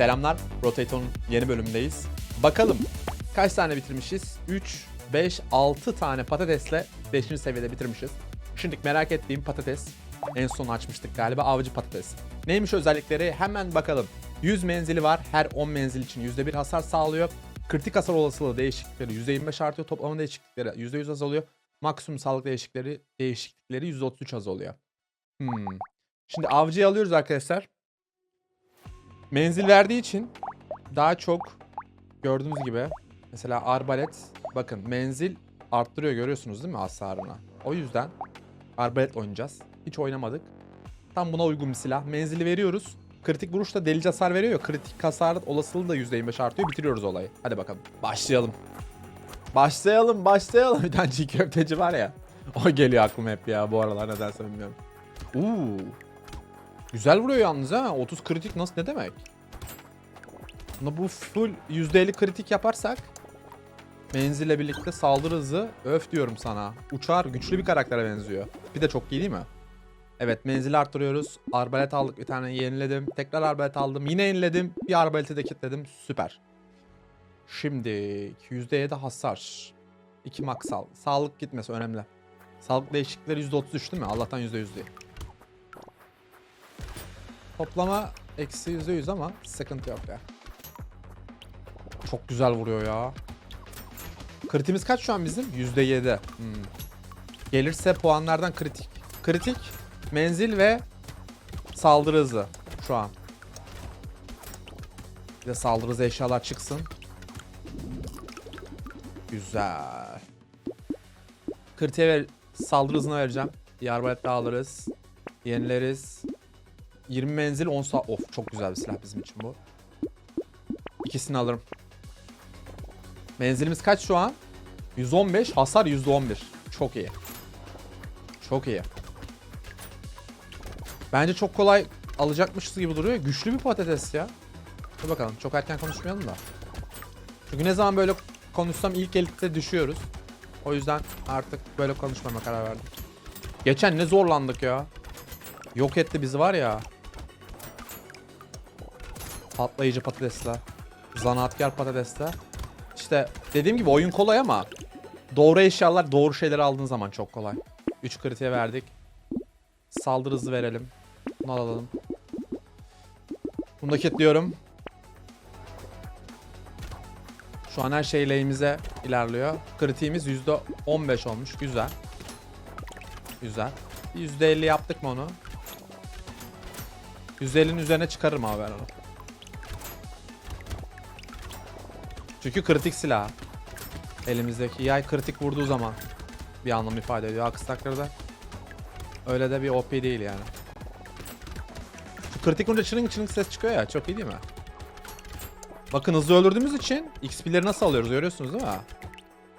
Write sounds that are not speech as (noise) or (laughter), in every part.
Selamlar. Rotator'un yeni bölümündeyiz. Bakalım kaç tane bitirmişiz? 3, 5, 6 tane patatesle 5. seviyede bitirmişiz. Şimdi merak ettiğim patates. En son açmıştık galiba avcı patates. Neymiş özellikleri? Hemen bakalım. 100 menzili var. Her 10 menzil için %1 hasar sağlıyor. Kritik hasar olasılığı değişiklikleri %25 artıyor. Toplama değişiklikleri %100 azalıyor. Maksimum sağlık değişiklikleri değişiklikleri %33 azalıyor. Hmm. Şimdi avcıyı alıyoruz arkadaşlar. Menzil verdiği için daha çok gördüğünüz gibi mesela arbalet bakın menzil arttırıyor görüyorsunuz değil mi hasarını? O yüzden arbalet oynayacağız. Hiç oynamadık. Tam buna uygun bir silah. Menzili veriyoruz. Kritik vuruş da delici hasar veriyor ya. Kritik hasar olasılığı da %25 artıyor. Bitiriyoruz olayı. Hadi bakalım. Başlayalım. Başlayalım, başlayalım. (laughs) Bir tane çiğ köfteci var ya. O geliyor aklıma hep ya bu aralar nedense bilmiyorum. Uuu. Güzel vuruyor yalnız ha. 30 kritik nasıl ne demek? Buna bu full %50 kritik yaparsak menzille birlikte saldırı hızı öf diyorum sana. Uçar güçlü bir karaktere benziyor. Bir de çok iyi değil mi? Evet menzili arttırıyoruz. Arbalet aldık bir tane yeniledim. Tekrar arbalet aldım. Yine yeniledim. Bir arbaleti de kilitledim. Süper. Şimdi %7 hasar. 2 maksal. Sağlık gitmesi önemli. Sağlık değişiklikleri %33 değil mi? Allah'tan %100 değil. Toplama eksi %100 ama sıkıntı yok ya. Çok güzel vuruyor ya. Kritimiz kaç şu an bizim? %7. Hmm. Gelirse puanlardan kritik. Kritik, menzil ve saldırı hızı şu an. Bir de saldırı hızı eşyalar çıksın. Güzel. Kritiğe ver, saldırı hızını vereceğim. Bir arbalet alırız. Yenileriz. 20 menzil 10 saat. Of çok güzel bir silah bizim için bu. İkisini alırım. Menzilimiz kaç şu an? 115. Hasar %11. Çok iyi. Çok iyi. Bence çok kolay alacakmışız gibi duruyor. Güçlü bir patates ya. Dur bakalım. Çok erken konuşmayalım da. Çünkü ne zaman böyle konuşsam ilk elitte düşüyoruz. O yüzden artık böyle konuşmama karar verdim. Geçen ne zorlandık ya. Yok etti bizi var ya. Patlayıcı patatesler. Zanaatkar patatesler. İşte dediğim gibi oyun kolay ama doğru eşyalar doğru şeyleri aldığın zaman çok kolay. 3 kritiğe verdik. Saldırı hızı verelim. Bunu alalım. Bunu da kilitliyorum. Şu an her şey lehimize ilerliyor. Kritiğimiz %15 olmuş. Güzel. Güzel. %50 yaptık mı onu? %50'nin üzerine çıkarırım abi ben onu. Çünkü kritik silah. Elimizdeki yay kritik vurduğu zaman bir anlam ifade ediyor. Aksi takdirde öyle de bir OP değil yani. Şu kritik vurunca çırıng çırıng ses çıkıyor ya. Çok iyi değil mi? Bakın hızlı öldürdüğümüz için XP'leri nasıl alıyoruz görüyorsunuz değil mi?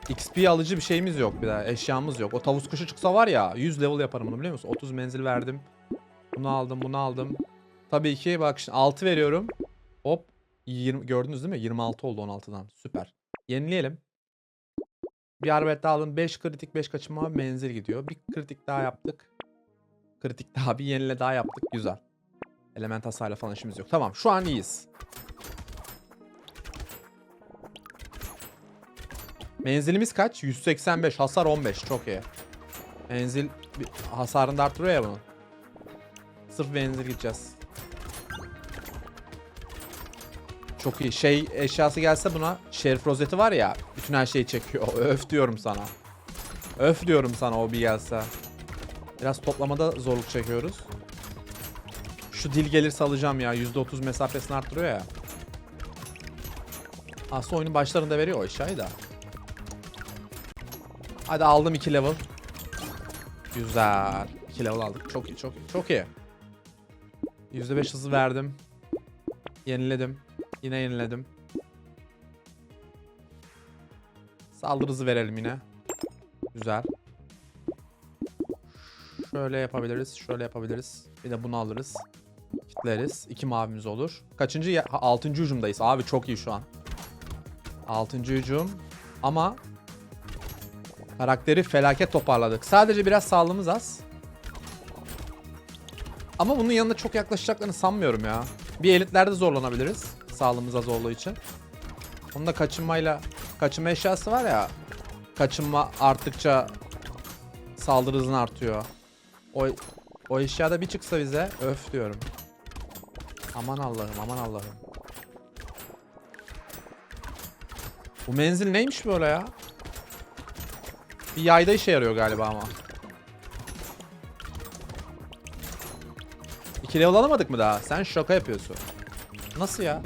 XP alıcı bir şeyimiz yok bir daha. Eşyamız yok. O tavus kuşu çıksa var ya 100 level yaparım bunu biliyor musun? 30 menzil verdim. Bunu aldım bunu aldım. Tabii ki bak şimdi 6 veriyorum. Hop 20, gördünüz değil mi? 26 oldu 16'dan. Süper. Yenileyelim. Bir arbet daha aldım. 5 kritik 5 kaçınma menzil gidiyor. Bir kritik daha yaptık. Kritik (laughs) daha bir yenile daha yaptık. Güzel. Element hasarıyla falan işimiz yok. Tamam şu an iyiyiz. Menzilimiz kaç? 185. Hasar 15. Çok iyi. Menzil hasarını da arttırıyor ya bunun. Sırf menzil gideceğiz. Çok iyi. Şey eşyası gelse buna şerif rozeti var ya bütün her şeyi çekiyor. (laughs) Öf diyorum sana. Öf diyorum sana o bir gelse. Biraz toplamada zorluk çekiyoruz. Şu dil gelirse alacağım ya. %30 mesafesini arttırıyor ya. Aslında oyunun başlarında veriyor o eşyayı da. Hadi aldım 2 level. Güzel. 2 level aldık. Çok iyi, çok iyi, çok iyi. %5 hızı verdim. Yeniledim. Yine yeniledim. Saldırı hızı verelim yine. Güzel. Şöyle yapabiliriz. Şöyle yapabiliriz. Bir de bunu alırız. Kitleriz. İki mavimiz olur. Kaçıncı? Ya- altıncı hücumdayız. Abi çok iyi şu an. Altıncı hücum. Ama karakteri felaket toparladık. Sadece biraz sağlığımız az. Ama bunun yanında çok yaklaşacaklarını sanmıyorum ya. Bir elitlerde zorlanabiliriz. Sağlığımız az olduğu için. Onun da kaçınmayla kaçınma eşyası var ya. Kaçınma arttıkça saldırı hızın artıyor. O o eşyada bir çıksa bize öf diyorum. Aman Allah'ım aman Allah'ım. Bu menzil neymiş böyle ya? Bir yayda işe yarıyor galiba ama. İki level alamadık mı daha? Sen şaka yapıyorsun. Nasıl ya?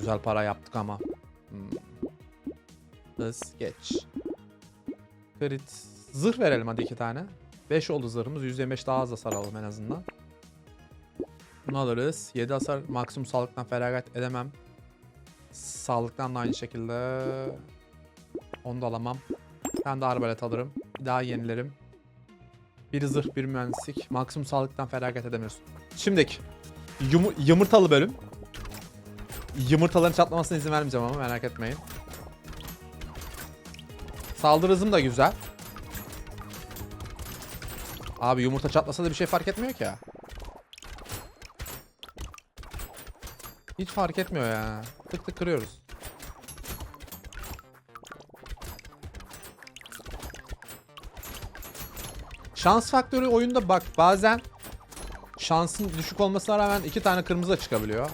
Güzel para yaptık ama. Hmm. Hız geç. Crit. Zırh verelim hadi iki tane. 5 oldu zırhımız. 125 daha az hasar alalım en azından. Bunu alırız. 7 hasar maksimum sağlıktan feragat edemem. Sağlıktan da aynı şekilde. Onu da alamam. Ben de arbalet alırım. Bir daha yenilerim. Bir zırh, bir mühendislik. Maksimum sağlıktan feragat edemiyorsun. Şimdiki. Yumu- yumurtalı bölüm. Yumurtaların çatlamasına izin vermeyeceğim ama merak etmeyin. Saldırı hızım da güzel. Abi yumurta çatlasa da bir şey fark etmiyor ki. Hiç fark etmiyor ya. Tık tık kırıyoruz. Şans faktörü oyunda bak bazen şansın düşük olmasına rağmen iki tane kırmızı da çıkabiliyor.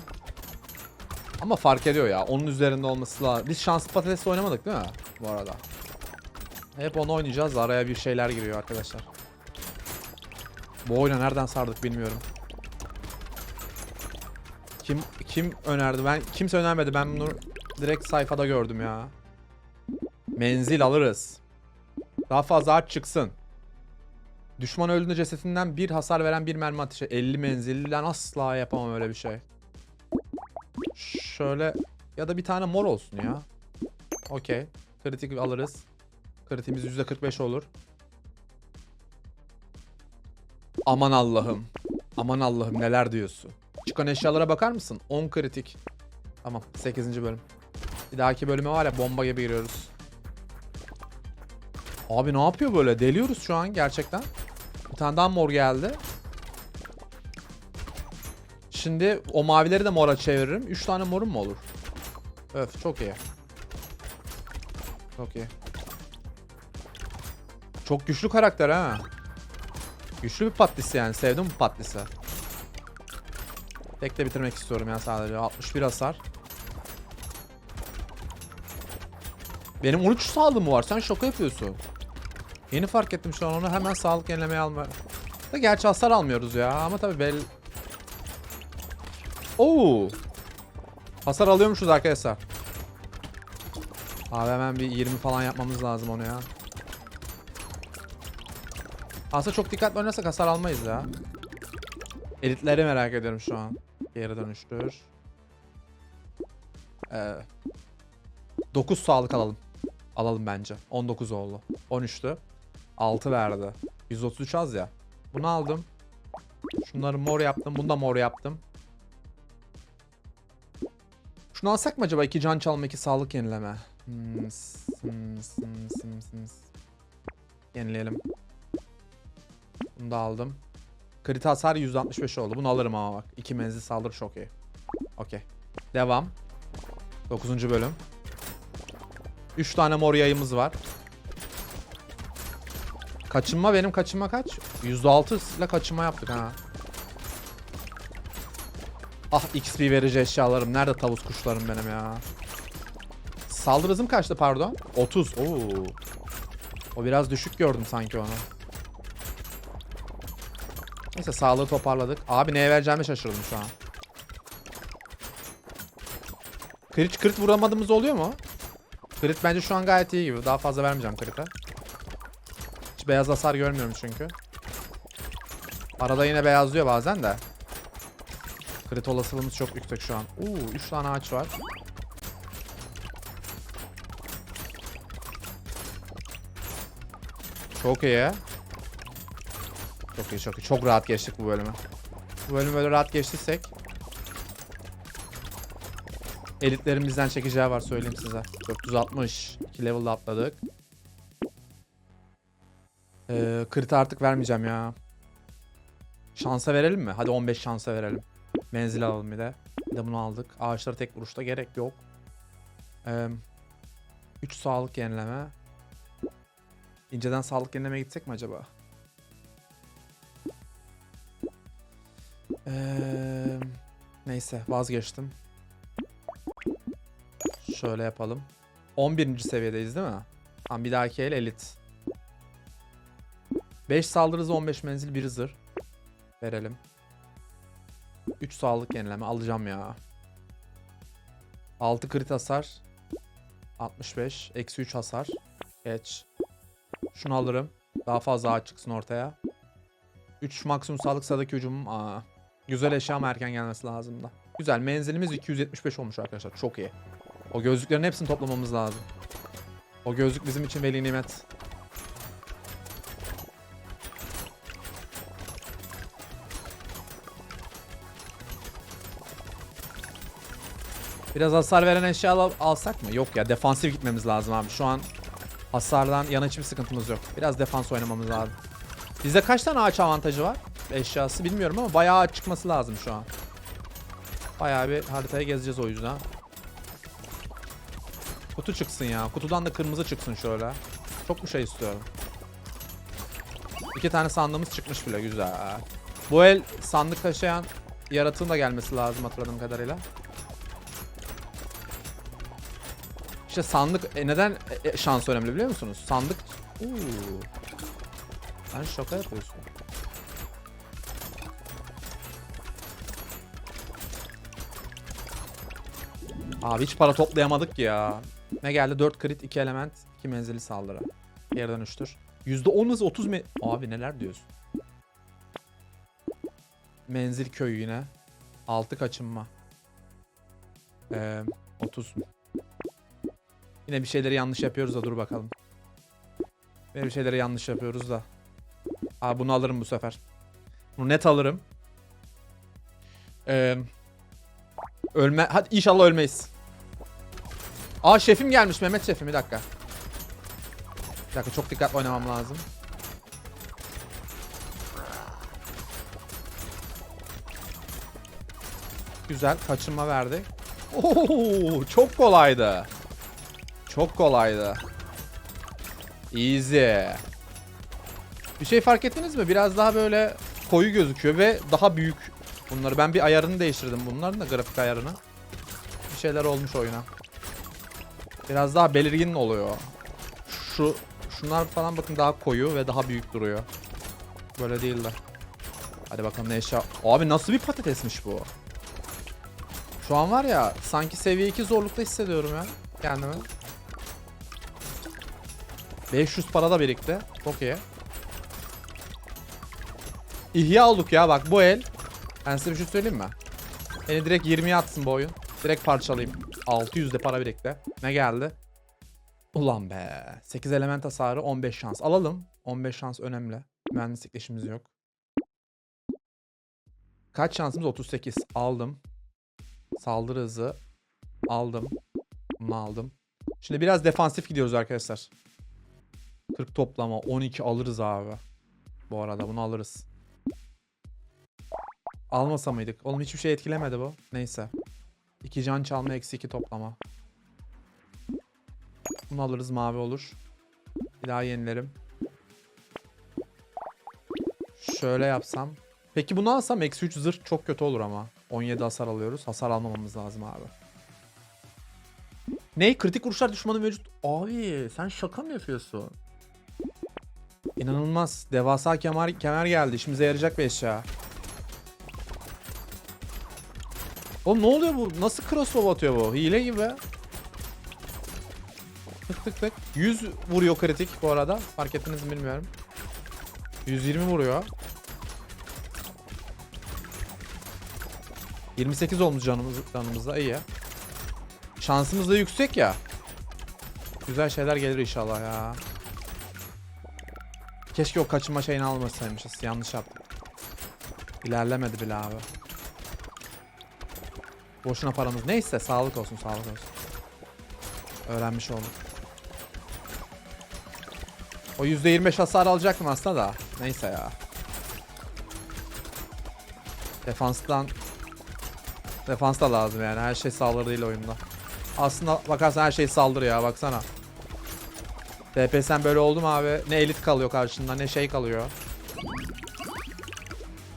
Ama fark ediyor ya. Onun üzerinde olması lazım. Biz şanslı patatesle oynamadık değil mi? Bu arada. Hep onu oynayacağız. Araya bir şeyler giriyor arkadaşlar. Bu oyuna nereden sardık bilmiyorum. Kim kim önerdi? Ben kimse önermedi. Ben bunu direkt sayfada gördüm ya. Menzil alırız. Daha fazla aç çıksın. Düşman öldüğünde cesetinden bir hasar veren bir mermi ateşi. 50 menzilden asla yapamam öyle bir şey. Şöyle ya da bir tane mor olsun ya. Okey. Kritik alırız. Kritimiz %45 olur. Aman Allah'ım. Aman Allah'ım neler diyorsun. Çıkan eşyalara bakar mısın? 10 kritik. Tamam 8. bölüm. Bir dahaki bölüme var ya bomba gibi giriyoruz. Abi ne yapıyor böyle? Deliyoruz şu an gerçekten. Bir tane daha mor geldi. Şimdi o mavileri de mora çeviririm. 3 tane morum mu olur? Öf çok iyi. Çok iyi. Çok güçlü karakter ha. Güçlü bir patlisi yani. Sevdim bu patlisi. Tek de bitirmek istiyorum ya sadece. 61 hasar. Benim 13 sağlığım var. Sen şoka yapıyorsun. Yeni fark ettim şu an onu. Hemen sağlık yenilemeye alma. Da gerçi hasar almıyoruz ya. Ama tabii bel... Oo. Hasar alıyormuşuz arkadaşlar. Abi hemen bir 20 falan yapmamız lazım onu ya. Aslında çok dikkatli oynarsak hasar almayız ya. Elitleri merak ediyorum şu an. Geri dönüştür. Ee, 9 sağlık alalım. Alalım bence. 19 oldu. 13'tü. 6 verdi. 133 az ya. Bunu aldım. Şunları mor yaptım. Bunu da mor yaptım. Şunu alsak mı acaba? 2 can çalma, 2 sağlık yenileme. Hmm, sim, sim, sim, sim. Yenileyelim. Bunu da aldım. Krit hasar 165 oldu. Bunu alırım ama bak. 2 menzil saldırı çok iyi. Okey. Devam. 9. bölüm. 3 tane mor yayımız var. Kaçınma benim kaçınma kaç? %6 ile kaçınma yaptık ha. Ah XP verici eşyalarım. Nerede tavus kuşlarım benim ya? Saldırı hızım kaçtı pardon? 30. Oo. O biraz düşük gördüm sanki onu. Neyse sağlığı toparladık. Abi neye vereceğimi şaşırdım şu an. Crit, crit vuramadığımız oluyor mu? Crit bence şu an gayet iyi gibi. Daha fazla vermeyeceğim crit'e. Hiç beyaz hasar görmüyorum çünkü. Arada yine beyazlıyor bazen de. Crit olasılığımız çok yüksek şu an. Uuu 3 tane ağaç var. Çok iyi. Çok iyi çok iyi. Çok rahat geçtik bu bölümü. Bu bölümü böyle rahat geçtiysek. Elitlerimizden çekeceği var söyleyeyim size. 460. 2 level'da atladık. Ee, crit artık vermeyeceğim ya. Şansa verelim mi? Hadi 15 şansa verelim. Menzil alalım bir de. Bir de bunu aldık. Ağaçlara tek vuruşta gerek yok. 3 sağlık yenileme. İnceden sağlık yenilemeye gitsek mi acaba? Eee, neyse vazgeçtim. Şöyle yapalım. 11. seviyedeyiz değil mi? Tamam bir dahaki el elit. 5 saldırı hızı 15 menzil 1 zırh. Verelim. 3 sağlık yenileme alacağım ya. 6 crit hasar. 65. Eksi 3 hasar. Geç. Şunu alırım. Daha fazla ağaç çıksın ortaya. 3 maksimum sağlık sıradaki hücumum. Aa. Güzel eşya ama erken gelmesi lazım da. Güzel menzilimiz 275 olmuş arkadaşlar. Çok iyi. O gözlüklerin hepsini toplamamız lazım. O gözlük bizim için veli nimet. Biraz hasar veren eşya al- alsak mı? Yok ya defansif gitmemiz lazım abi. Şu an hasardan yana hiçbir sıkıntımız yok. Biraz defans oynamamız lazım. Bizde kaç tane ağaç avantajı var? Eşyası bilmiyorum ama bayağı çıkması lazım şu an. Bayağı bir haritayı gezeceğiz o yüzden. Kutu çıksın ya. Kutudan da kırmızı çıksın şöyle. Çok bir şey istiyorum. İki tane sandığımız çıkmış bile güzel. Bu el sandık taşıyan yaratığın da gelmesi lazım hatırladığım kadarıyla. İşte sandık e, neden e, e, şans önemli biliyor musunuz? Sandık Uuu. Sen şaka yapıyorsun. Abi hiç para toplayamadık ya. Ne geldi? 4 crit, 2 element, 2 menzili saldırı. Geri dönüştür. %10 hız 30 me... Abi neler diyorsun? Menzil köyü yine. 6 kaçınma. Ee, 30. Yine bir şeyleri yanlış yapıyoruz da dur bakalım. Yine bir şeyleri yanlış yapıyoruz da. Aa bunu alırım bu sefer. Bunu net alırım. Ee, ölme... Hadi inşallah ölmeyiz. Aa şefim gelmiş Mehmet şefim bir dakika. Bir dakika çok dikkatli oynamam lazım. Güzel kaçınma verdi. Oo, çok kolaydı. Çok kolaydı. Easy. Bir şey fark ettiniz mi? Biraz daha böyle koyu gözüküyor ve daha büyük. Bunları ben bir ayarını değiştirdim bunların da grafik ayarını. Bir şeyler olmuş oyuna. Biraz daha belirgin oluyor. Şu şunlar falan bakın daha koyu ve daha büyük duruyor. Böyle değil de. Hadi bakalım ne eşya. Abi nasıl bir patatesmiş bu? Şu an var ya sanki seviye 2 zorlukta hissediyorum ya kendimi. 500 para da birikti. Çok iyi. İhya olduk ya bak bu el. Ben size bir şey söyleyeyim mi? Beni direkt 20'ye atsın bu oyun. Direkt parçalayayım. 600 de para birikti. Ne geldi? Ulan be. 8 element hasarı 15 şans. Alalım. 15 şans önemli. Mühendislik işimiz yok. Kaç şansımız? 38. Aldım. Saldırı hızı. Aldım. Bunu aldım. Şimdi biraz defansif gidiyoruz arkadaşlar. 40 toplama. 12 alırız abi. Bu arada bunu alırız. Almasa mıydık? Oğlum hiçbir şey etkilemedi bu. Neyse. 2 can çalma eksi 2 toplama. Bunu alırız mavi olur. Bir daha yenilerim. Şöyle yapsam. Peki bunu alsam eksi 3 zırh çok kötü olur ama. 17 hasar alıyoruz. Hasar almamamız lazım abi. Ne? Kritik vuruşlar düşmanı mevcut. Abi sen şaka mı yapıyorsun? İnanılmaz. Devasa kemer, kemer geldi. İşimize yarayacak bir eşya. Oğlum ne oluyor bu? Nasıl crossbow atıyor bu? Hile gibi. Tık tık tık. 100 vuruyor kritik bu arada. Fark ettiniz mi bilmiyorum. 120 vuruyor. 28 olmuş canımız, canımızda iyi. Şansımız da yüksek ya. Güzel şeyler gelir inşallah ya. Keşke o kaçınma şeyini almasaymışız. Yanlış yaptık. İlerlemedi bile abi. Boşuna paramız. Neyse sağlık olsun sağlık olsun. Öğrenmiş olduk. O %25 hasar alacaktım aslında da. Neyse ya. Defanstan Defans da lazım yani. Her şey saldırı değil oyunda. Aslında bakarsan her şey saldırı ya baksana. DPS'en böyle oldu mu abi? Ne elit kalıyor karşında ne şey kalıyor.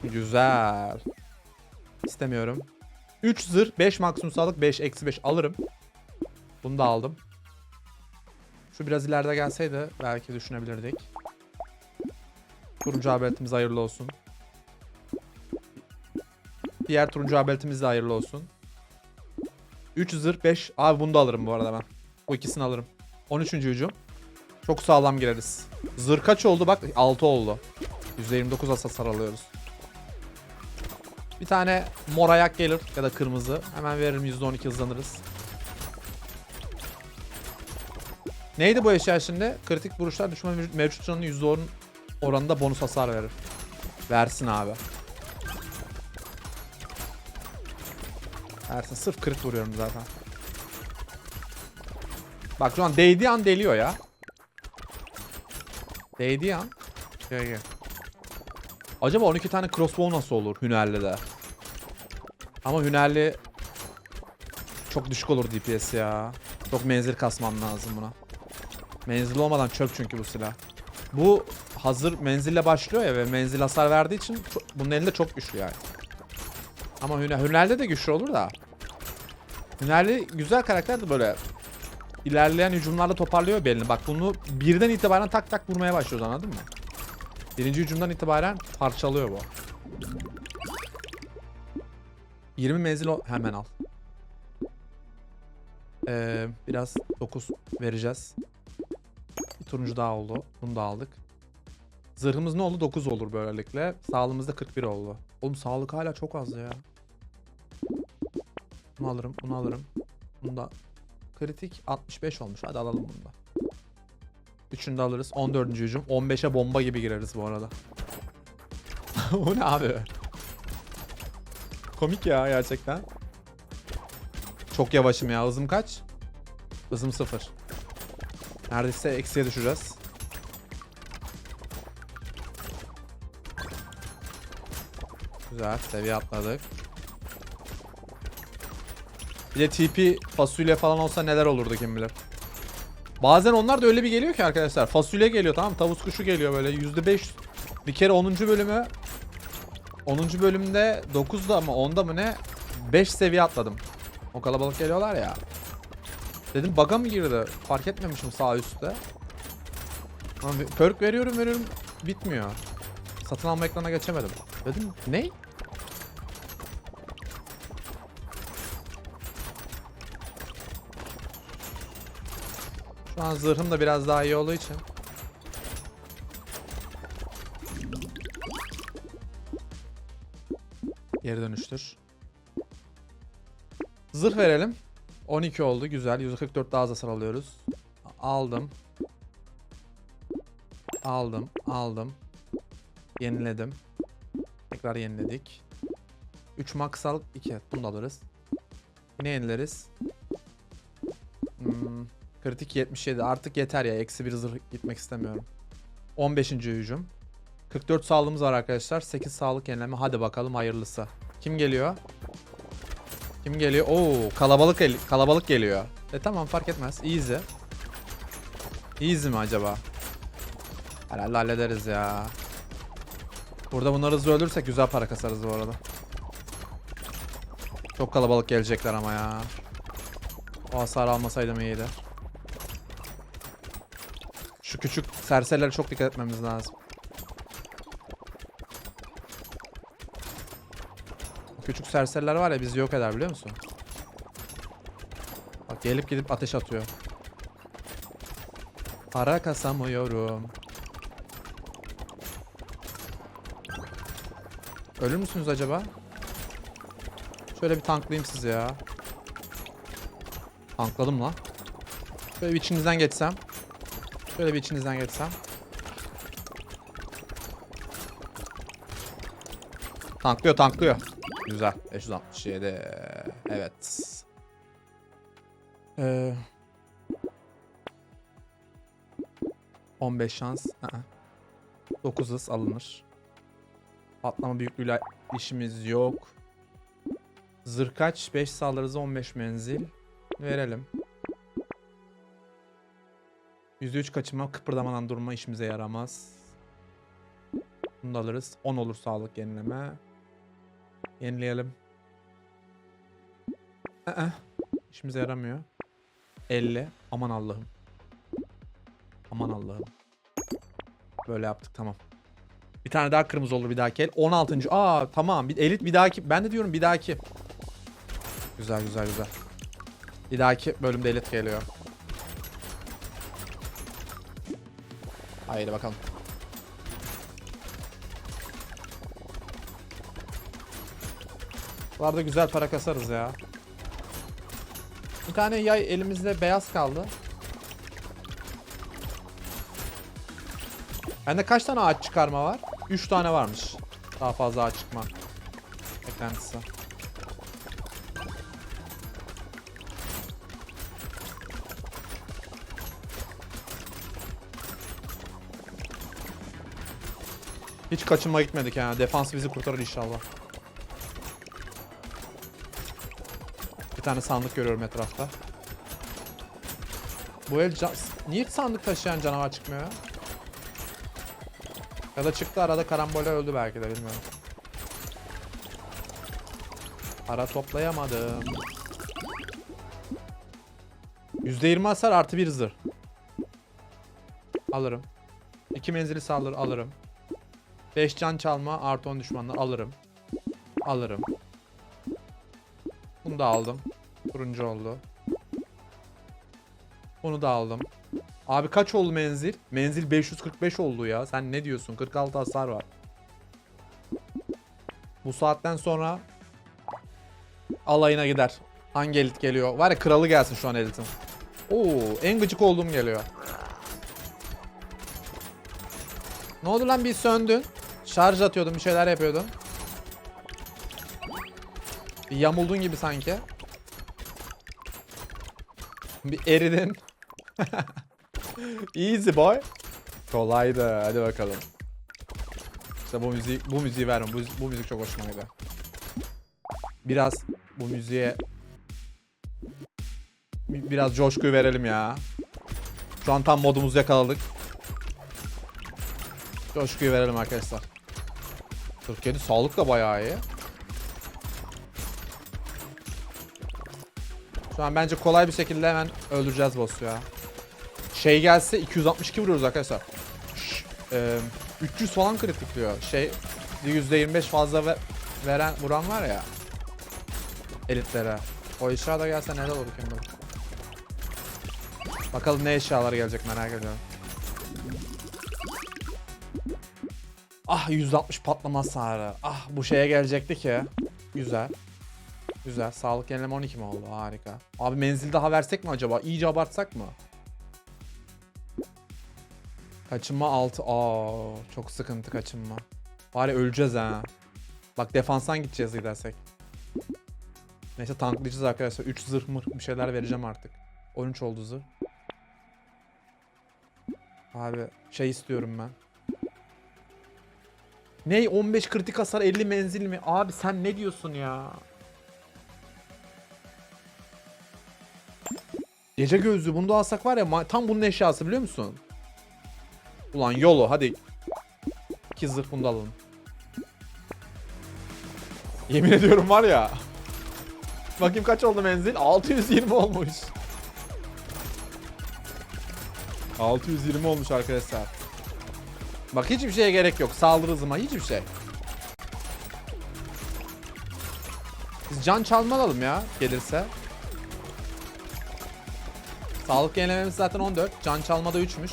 Güzel. İstemiyorum. 3 zırh 5 maksimum sağlık 5 eksi 5 alırım. Bunu da aldım. Şu biraz ileride gelseydi belki düşünebilirdik. Turuncu habertimiz hayırlı olsun. Diğer turuncu habertimiz de hayırlı olsun. 3 zırh 5. Abi bunu da alırım bu arada ben. Bu ikisini alırım. 13. hücum. Çok sağlam gireriz. Zırh kaç oldu bak 6 oldu. %29 hasar alıyoruz. Bir tane mor ayak gelir ya da kırmızı. Hemen veririm %12 hızlanırız. Neydi bu eşya şimdi? Kritik vuruşlar düşman mevcut, canının %10 oranında bonus hasar verir. Versin abi. Versin. Sırf crit vuruyorum zaten. Bak şu an değdiği an deliyor ya. Değdiği an. Gel. Acaba 12 tane crossbow nasıl olur Hünerli de? Ama Hünerli çok düşük olur DPS ya. Çok menzil kasmam lazım buna. Menzil olmadan çöp çünkü bu silah. Bu hazır menzille başlıyor ya ve menzil hasar verdiği için bunun elinde çok güçlü yani. Ama Hüner, Hüner'de de güçlü olur da. Hünerli güzel karakter de böyle ilerleyen hücumlarla toparlıyor belini. Bak bunu birden itibaren tak tak vurmaya başlıyoruz anladın mı? Birinci hücumdan itibaren parçalıyor bu. 20 menzil hemen al. Ee, biraz 9 vereceğiz. Bir turuncu daha oldu. Bunu da aldık. Zırhımız ne oldu? 9 olur böylelikle. Sağlığımız da 41 oldu. Oğlum sağlık hala çok az ya. Bunu alırım, bunu alırım. Bunu da kritik 65 olmuş. Hadi alalım bunu da. Üçünü de alırız. 14. hücum. 15'e bomba gibi gireriz bu arada. (laughs) Bu ne abi? Komik ya gerçekten. Çok yavaşım ya. Hızım kaç? Hızım sıfır. Neredeyse eksiye düşeceğiz. Güzel. Seviye atladık. Bir de TP fasulye falan olsa neler olurdu kim bilir. Bazen onlar da öyle bir geliyor ki arkadaşlar. Fasulye geliyor tamam? Tavus kuşu geliyor böyle %5. Bir kere 10. bölümü 10. bölümde 9'da mı 10'da mı ne 5 seviye atladım. O kalabalık geliyorlar ya. Dedim bug'a mı girdi? Fark etmemişim sağ üstte. Ama perk veriyorum veriyorum bitmiyor. Satın alma ekrana geçemedim. Dedim ne? An zırhım da biraz daha iyi olduğu için. Geri dönüştür. Zırh verelim. 12 oldu güzel. 144 daha hasar alıyoruz. Aldım. Aldım. Aldım. Yeniledim. Tekrar yeniledik. 3 max alıp 2. Bunu da alırız. Yine yenileriz. Kritik 77. Artık yeter ya. Eksi bir zırh gitmek istemiyorum. 15. hücum. 44 sağlığımız var arkadaşlar. 8 sağlık yenileme. Hadi bakalım hayırlısı. Kim geliyor? Kim geliyor? Oo kalabalık kalabalık geliyor. E tamam fark etmez. Easy. Easy mi acaba? Herhalde hallederiz ya. Burada bunları hızlı öldürsek güzel para kasarız bu arada. Çok kalabalık gelecekler ama ya. O hasar almasaydım iyiydi. Küçük serserilere çok dikkat etmemiz lazım. Küçük serseriler var ya bizi yok eder biliyor musun? Bak gelip gidip ateş atıyor. Para kasamıyorum. Ölür müsünüz acaba? Şöyle bir tanklayayım sizi ya. Tankladım la. Şöyle bir içinizden geçsem. Şöyle bir içinizden geçsem. Tanklıyor tanklıyor. Güzel. 567. Evet. Ee, 15 şans. Aa. 9 hız alınır. Patlama büyüklüğüyle işimiz yok. Zırh kaç? 5 saldırı hızı 15 menzil. Verelim. %3 kaçınma kıpırdamadan durma işimize yaramaz. Bunu da alırız. 10 olur sağlık yenileme. Yenileyelim. Ee, işimize yaramıyor. 50. Aman Allah'ım. Aman Allah'ım. Böyle yaptık tamam. Bir tane daha kırmızı olur bir dahaki el. 16. Aa tamam. Bir elit bir dahaki. Ben de diyorum bir dahaki. Güzel güzel güzel. Bir dahaki bölümde elit geliyor. Haydi bakalım. Bu arada güzel para kasarız ya. Bir tane yay elimizde beyaz kaldı. Bende kaç tane ağaç çıkarma var? 3 tane varmış. Daha fazla ağaç çıkma. Beklentisi. Hiç kaçınma gitmedik yani. Defans bizi kurtarır inşallah. Bir tane sandık görüyorum etrafta. Bu el. Niye sandık taşıyan canavar çıkmıyor ya? Da çıktı arada karambole öldü belki de bilmiyorum. Para toplayamadım. %20 hasar artı bir zırh. Alırım. 2 menzili saldırı alırım. 5 can çalma artı 10 düşmanlar alırım. Alırım. Bunu da aldım. Turuncu oldu. Bunu da aldım. Abi kaç oldu menzil? Menzil 545 oldu ya. Sen ne diyorsun? 46 hasar var. Bu saatten sonra alayına gider. Hangi elit geliyor? Var ya kralı gelsin şu an elitin. Oo, en gıcık olduğum geliyor. Ne oldu lan bir söndün? Şarj atıyordun, bir şeyler yapıyordun. Bir yamuldun gibi sanki. Bir eridin. (laughs) Easy boy. Kolaydı. Hadi bakalım. İşte bu müziği bu müziği vermem. Bu, bu müzik çok hoşuma gidiyor. Biraz bu müziğe bi- biraz coşkuyu verelim ya. Şu an tam modumuzu yakaladık. Coşkuyu verelim arkadaşlar. 47 sağlık da bayağı iyi. Şu an bence kolay bir şekilde hemen öldüreceğiz boss'u ya. Şey gelse 262 vuruyoruz arkadaşlar. Şş, e, 300 falan kritikliyor. Şey %25 fazla ve- veren vuran var ya. Elitlere. O eşya da gelse neler olur kim bilir. Bakalım ne eşyalar gelecek merak ediyorum. Ah 160 patlama hasarı. Ah bu şeye gelecekti ki. Güzel. Güzel. Sağlık yenileme 12 mi oldu? Harika. Abi menzil daha versek mi acaba? İyice abartsak mı? Kaçınma 6. Aa, çok sıkıntı kaçınma. Bari öleceğiz ha. Bak defanstan gideceğiz gidersek. Neyse tanklayacağız arkadaşlar. 3 zırh mır bir şeyler vereceğim artık. 13 oldu zırh. Abi şey istiyorum ben. Ney 15 kritik hasar 50 menzil mi? Abi sen ne diyorsun ya? Gece gözlüğü bunu da alsak var ya tam bunun eşyası biliyor musun? Ulan yolu hadi. İki zırh bunu da alalım. Yemin ediyorum var ya. Bakayım kaç oldu menzil? 620 olmuş. 620 olmuş arkadaşlar. Bak hiçbir şeye gerek yok. Saldırı hızıma hiçbir şey. Biz can çalma alalım ya gelirse. Sağlık yenilememiz zaten 14. Can çalmada 3'müş.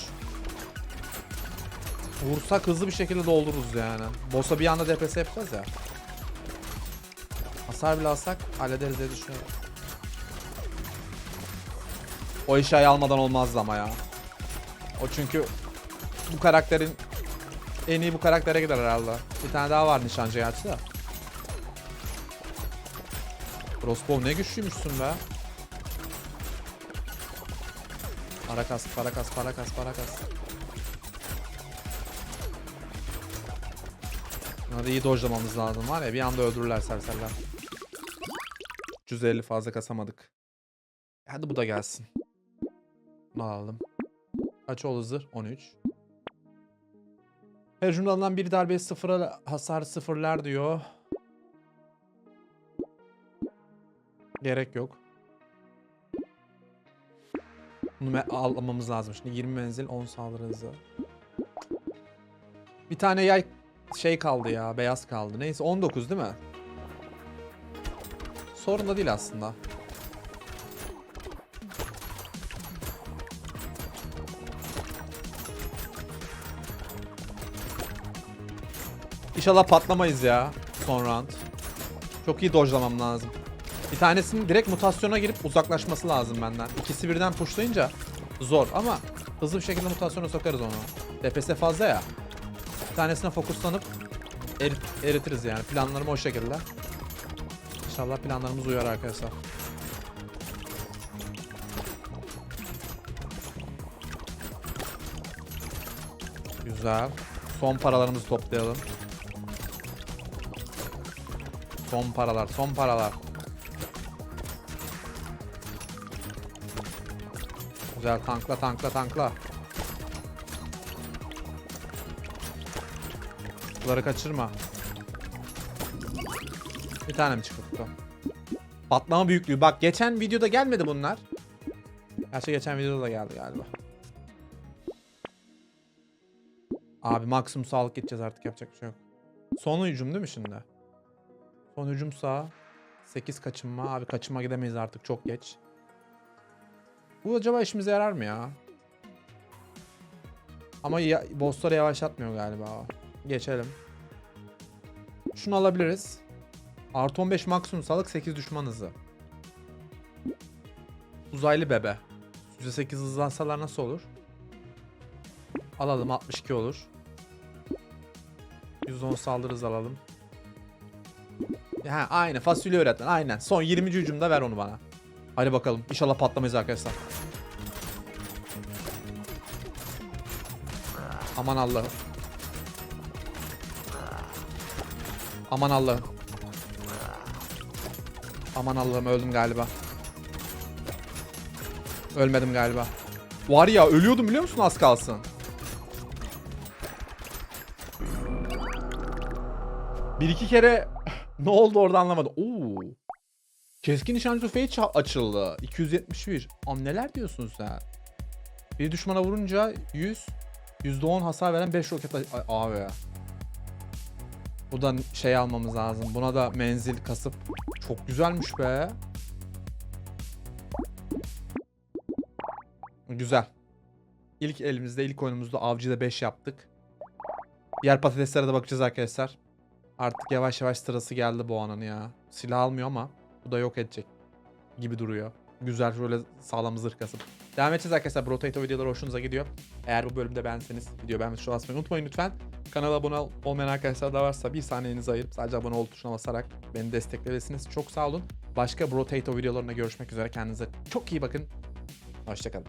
Vursak hızlı bir şekilde doldururuz yani. Boss'a bir anda DPS yapacağız ya. Hasar bile alsak hallederiz diye düşünüyorum. O eşyayı almadan olmazdı ama ya. O çünkü bu karakterin en iyi bu karaktere gider herhalde. Bir tane daha var nişancı gerçi de. Crossbow ne güçlüymüşsün be. Para kas, para kas, para kas, para kas. Bunları iyi dojlamamız lazım var ya bir anda öldürürler serserler. 350 fazla kasamadık. Hadi bu da gelsin. Bunu alalım. Kaç oldu zırh? 13. Her cümle alınan bir darbeye sıfıra hasar sıfırlar diyor. Gerek yok. Bunu almamız lazım. Şimdi 20 menzil 10 saldırı hızı. Bir tane yay şey kaldı ya. Beyaz kaldı. Neyse 19 değil mi? Sorun da değil aslında. İnşallah patlamayız ya son round. Çok iyi dojlamam lazım. Bir tanesinin direkt mutasyona girip uzaklaşması lazım benden. İkisi birden pushlayınca zor ama hızlı bir şekilde mutasyona sokarız onu. DPS fazla ya. Bir tanesine fokuslanıp erit- eritiriz yani. Planlarım o şekilde. İnşallah planlarımız uyar arkadaşlar. Güzel. Son paralarımızı toplayalım. Son paralar, son paralar. Güzel tankla tankla tankla. Bunları kaçırma. Bir tane mi çıktı? Patlama büyüklüğü. Bak geçen videoda gelmedi bunlar. Gerçi geçen videoda da geldi galiba. Abi maksimum sağlık gideceğiz artık yapacak bir şey yok. Son hücum değil mi şimdi? Son hücum sağ. 8 kaçınma. Abi kaçınma gidemeyiz artık çok geç. Bu acaba işimize yarar mı ya? Ama ya, bossları yavaşlatmıyor galiba. Geçelim. Şunu alabiliriz. Artı 15 maksimum sağlık 8 düşman hızı. Uzaylı bebe. %8 hızlansalar nasıl olur? Alalım 62 olur. %10 saldırı alalım. Ha aynı fasulye öğretmen aynen. Son 20. hücumda ver onu bana. Hadi bakalım. İnşallah patlamayız arkadaşlar. Aman Allah'ım. Aman Allah'ım. Aman Allah'ım öldüm galiba. Ölmedim galiba. Var ya ölüyordum biliyor musun az kalsın. Bir iki kere ne oldu orada anlamadım. Oo. Keskin nişancı tüfeği açıldı. 271. Am neler diyorsun sen? Bir düşmana vurunca 100 %10 hasar veren 5 roket abi. Bu da şey almamız lazım. Buna da menzil kasıp çok güzelmiş be. Güzel. İlk elimizde, ilk oyunumuzda avcıda 5 yaptık. Diğer patateslere de bakacağız arkadaşlar. Artık yavaş yavaş sırası geldi bu anın ya. Silah almıyor ama bu da yok edecek gibi duruyor. Güzel şöyle sağlam zırh kasıp. Devam edeceğiz arkadaşlar. Brotato videoları hoşunuza gidiyor. Eğer bu bölümde beğenseniz video beğenmeyi tuşuna basmayı unutmayın lütfen. Kanala abone ol- olmayan arkadaşlar da varsa bir saniyenizi ayırıp sadece abone ol tuşuna basarak beni destekleyebilirsiniz. Çok sağ olun. Başka Brotato videolarında görüşmek üzere. Kendinize çok iyi bakın. Hoşçakalın.